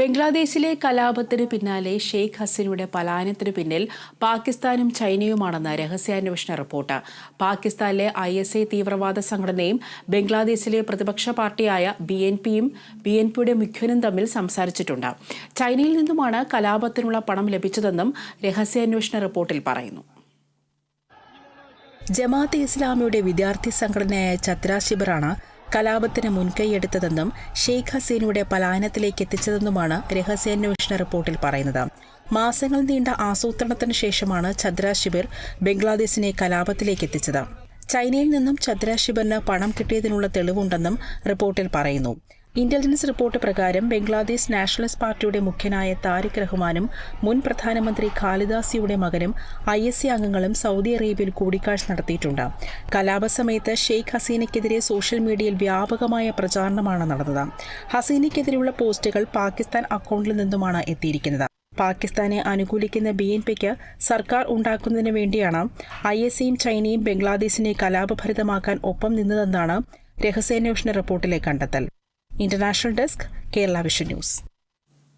ബംഗ്ലാദേശിലെ കലാപത്തിന് പിന്നാലെ ഷെയ്ഖ് ഹസീനയുടെ പലായനത്തിന് പിന്നിൽ പാകിസ്ഥാനും ചൈനയുമാണെന്ന് രഹസ്യാന്വേഷണ റിപ്പോർട്ട്. പാകിസ്ഥാനിലെ ഐ എസ് ഐ തീവ്രവാദ സംഘടനയും ബംഗ്ലാദേശിലെ പ്രതിപക്ഷ പാർട്ടിയായ ബി എൻ പിയും ബി എൻ പിയുടെ മുഖ്യനും തമ്മിൽ സംസാരിച്ചിട്ടുണ്ട്. ചൈനയിൽ നിന്നുമാണ് കലാപത്തിനുള്ള പണം ലഭിച്ചതെന്നും രഹസ്യാന്വേഷണ റിപ്പോർട്ടിൽ പറയുന്നു. ജമാഅത്ത് ഇസ്ലാമിയുടെ വിദ്യാർത്ഥി സംഘടനയായ ഛത്ര ശിബറാണ് കലാപത്തിന് മുൻകൈയെടുത്തതെന്നും ഷെയ്ഖ് ഹസീനയുടെ പലായനത്തിലേക്ക് എത്തിച്ചതെന്നുമാണ് രഹസ്യാന്വേഷണ റിപ്പോർട്ടിൽ പറയുന്നത്. മാസങ്ങൾ നീണ്ട ആസൂത്രണത്തിന് ശേഷമാണ് ഛദ്ര ശിബിർ ബംഗ്ലാദേശിനെ കലാപത്തിലേക്ക് എത്തിച്ചത്. ചൈനയിൽ നിന്നും ഛദ്ര ശിബിറിന് പണം കിട്ടിയതിനുള്ള തെളിവുണ്ടെന്നും റിപ്പോർട്ടിൽ പറയുന്നു. ഇന്റലിജൻസ് റിപ്പോർട്ട് പ്രകാരം ബംഗ്ലാദേശ് നാഷണലിസ്റ്റ് പാർട്ടിയുടെ മുഖ്യനായ താരിഖ് റഹ്മാനും മുൻ പ്രധാനമന്ത്രി ഖാലിദാസിയുടെ മകനും ഐ എസ് സി അംഗങ്ങളും സൗദി അറേബ്യയിൽ കൂടിക്കാഴ്ച നടത്തിയിട്ടുണ്ട്. കലാപ കലാപസമയത്ത് ഷെയ്ഖ് ഹസീനയ്ക്കെതിരെ സോഷ്യൽ മീഡിയയിൽ വ്യാപകമായ പ്രചാരണമാണ് നടന്നത്. ഹസീനയ്ക്കെതിരെയുള്ള പോസ്റ്റുകൾ പാകിസ്ഥാൻ അക്കൗണ്ടിൽ നിന്നുമാണ് എത്തിയിരിക്കുന്നത്. പാകിസ്ഥാനെ അനുകൂലിക്കുന്ന ബി എൻ പിക്ക് സർക്കാർ ഉണ്ടാക്കുന്നതിന് വേണ്ടിയാണ് ഐ എസ് സിയും ചൈനയും ബംഗ്ലാദേശിനെ കലാപഭരിതമാക്കാൻ ഒപ്പം നിന്നതെന്നാണ് രഹസ്യാന്വേഷണ റിപ്പോർട്ടിലെ കണ്ടെത്തൽ. international desk Kerala vision news